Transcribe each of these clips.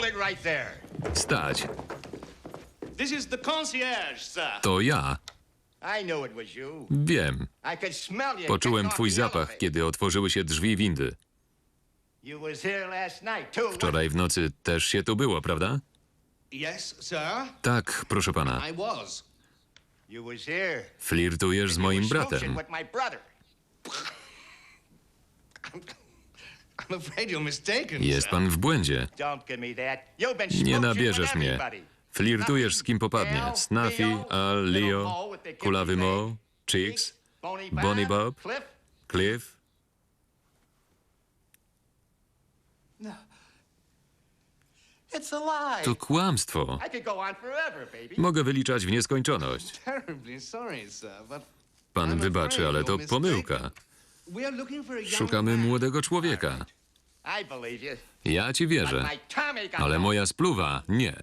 right there. Stać. This is the concierge, sir. To ja. I it was you. Wiem. I could smell you. Poczułem twój zapach, kiedy otworzyły się drzwi windy. You was here last night, too. Wczoraj w nocy też się tu było, prawda? Yes, sir. Tak, proszę pana. I was. You was here. Flirtujesz z moim bratem. with my brother. Jest pan w błędzie. Don't give me that. You've been Nie nabierzesz mnie. Flirtujesz z kim popadnie. Snuffy, Al, Leo, Kulawy Mo, Chicks, Bonnie Bob. Cliff. Lie. To kłamstwo. Mogę wyliczać w nieskończoność. Pan wybaczy, ale to pomyłka. Szukamy młodego człowieka. Ja ci wierzę, ale moja spluwa nie.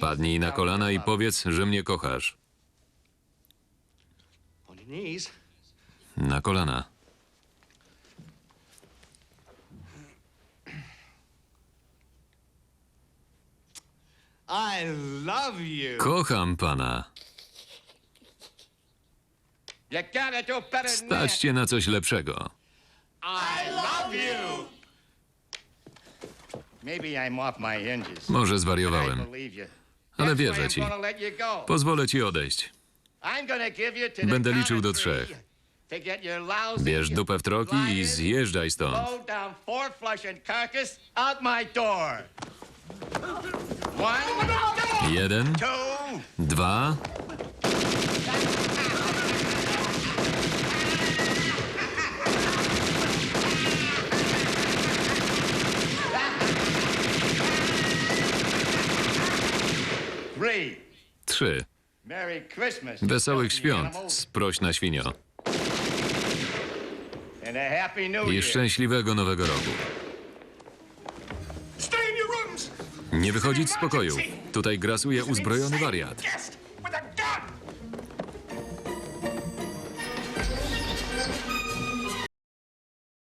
Padnij na kolana i powiedz, że mnie kochasz. Na kolana. Kocham pana. Stać cię na coś lepszego. Może zwariowałem, ale wierzę ci. Pozwolę ci odejść. Będę liczył do trzech. Bierz dupę w troki i zjeżdżaj stąd. low down Trzy. Wesołych świąt, animal, sproś na świnio. I szczęśliwego nowego roku. Nie wychodzić z pokoju. Tutaj grasuje uzbrojony wariat.